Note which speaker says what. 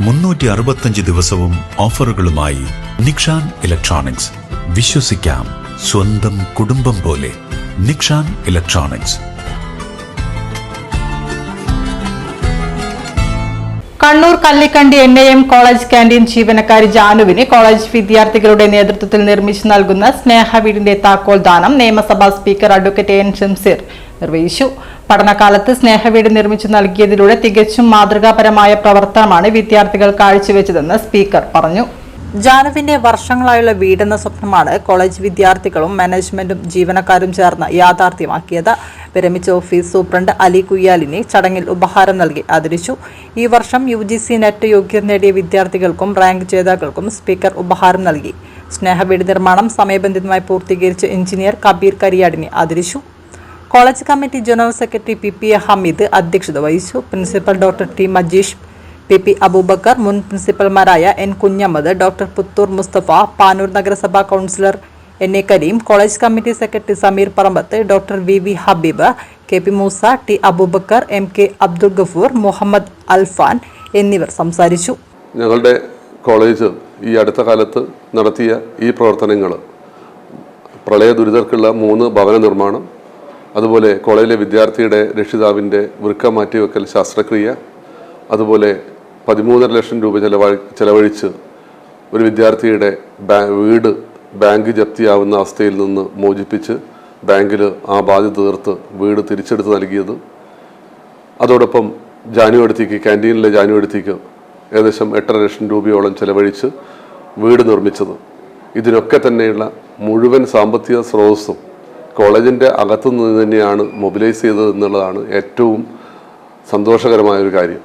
Speaker 1: മുന്നൂറ്റി അറുപത്തഞ്ച് ദിവസവും ഓഫറുകളുമായി നിക്ഷാൻ ഇലക്ട്രോണിക്സ്. വിശ്വസിക്കാം സ്വന്തം കുടുംബം പോലെ. Nikshan electronics.
Speaker 2: Kannur Kallikandi N A M college canteen ജീവനക്കാരി ജാനുവിന് കോളേജ് വിദ്യാർത്ഥികളുടെ നേതൃത്വത്തിൽ നിർമ്മിച്ചു നൽകുന്ന സ്നേഹ വീടിന്റെ താക്കോൽ ദാനം നിയമസഭാ സ്പീക്കർ അഡ്വക്കേറ്റ് എൻ ഷംസീർ നിർവഹിച്ചു. പഠനകാലത്ത് സ്നേഹവീട് നിർമ്മിച്ചു നൽകിയതിലൂടെ തികച്ചും മാതൃകാപരമായ പ്രവർത്തനമാണ് വിദ്യാർത്ഥികൾ കാഴ്ചവെച്ചതെന്ന് സ്പീക്കർ പറഞ്ഞു. ജാനുവിന്റെ വർഷങ്ങളായുള്ള വീടെന്ന സ്വപ്നമാണ് കോളേജ് വിദ്യാർത്ഥികളും മാനേജ്മെന്റും ജീവനക്കാരും ചേർന്ന് യാഥാർത്ഥ്യമാക്കിയത്. വിരമിച്ച ഓഫീസ് സൂപ്രണ്ട് അലി കുയ്യാലിനെ ചടങ്ങിൽ ഉപഹാരം നൽകി ആദരിച്ചു. ഈ വർഷം യു ജി സി നെറ്റ് യോഗ്യത നേടിയ വിദ്യാർത്ഥികൾക്കും റാങ്ക് ജേതാക്കൾക്കും സ്പീക്കർ ഉപഹാരം നൽകി. സ്നേഹവീട് നിർമ്മാണം സമയബന്ധിതമായി പൂർത്തീകരിച്ച എഞ്ചിനീയർ കബീർ കരിയാടിനെ ആദരിച്ചു. College committee general secretary P P A Hameed അധ്യക്ഷത വഹിച്ചു. Principal doctor T Majeesh P P Aboobacker മുൻ പ്രിൻസിപ്പൽമാരായ എൻ കുഞ്ഞമ്മദ് ഡോക്ടർ പുത്തൂർ മുസ്തഫ പാനൂർ നഗരസഭാ councillor N A Kareem college committee secretary Sameer Parambath doctor V V Habeeb K P Moosa T Aboobacker M K Abdul Gafoor Muhammad Alfan എന്നിവർ സംസാരിച്ചു.
Speaker 3: ഞങ്ങളുടെ college ഈ അടുത്ത കാലത്ത് നടത്തിയ ഈ പ്രവർത്തനങ്ങൾ പ്രളയ ദുരിതർക്കുള്ള മൂന്ന് ഭവന നിർമ്മാണം അതുപോലെ കോളേജിലെ വിദ്യാർത്ഥിയുടെ രക്ഷിതാവിന്റെ വൃക്ക മാറ്റിവെക്കൽ ശസ്ത്രക്രിയ അതുപോലെ പതിമൂന്നര ലക്ഷം രൂപ ചെലവഴി ചെലവഴിച്ച് ഒരു വിദ്യാർത്ഥിയുടെ വീട് ബാങ്ക് ജപ്തിയാവുന്ന അവസ്ഥയിൽ നിന്ന് മോചിപ്പിച്ച് ബാങ്കിൽ ആ ബാധ്യത തീർത്ത് വീട് തിരിച്ചെടുത്ത് നൽകിയത്. അതോടൊപ്പം ജാനു അടുത്തേക്ക് ക്യാന്റീനിലെ ജാനു അടുത്തേക്ക് ഏകദേശം എട്ടര ലക്ഷം രൂപയോളം ചെലവഴിച്ച് വീട് നിർമ്മിച്ചത്. ഇതിനൊക്കെ തന്നെയുള്ള മുഴുവൻ സാമ്പത്തിക സ്രോതസ്സും കോളേജിന്റെ അകത്തുനിന്ന് തന്നെയാണ് മൊബിലൈസ് ചെയ്തത് എന്നുള്ളതാണ് ഏറ്റവും സന്തോഷകരമായ ഒരു കാര്യം.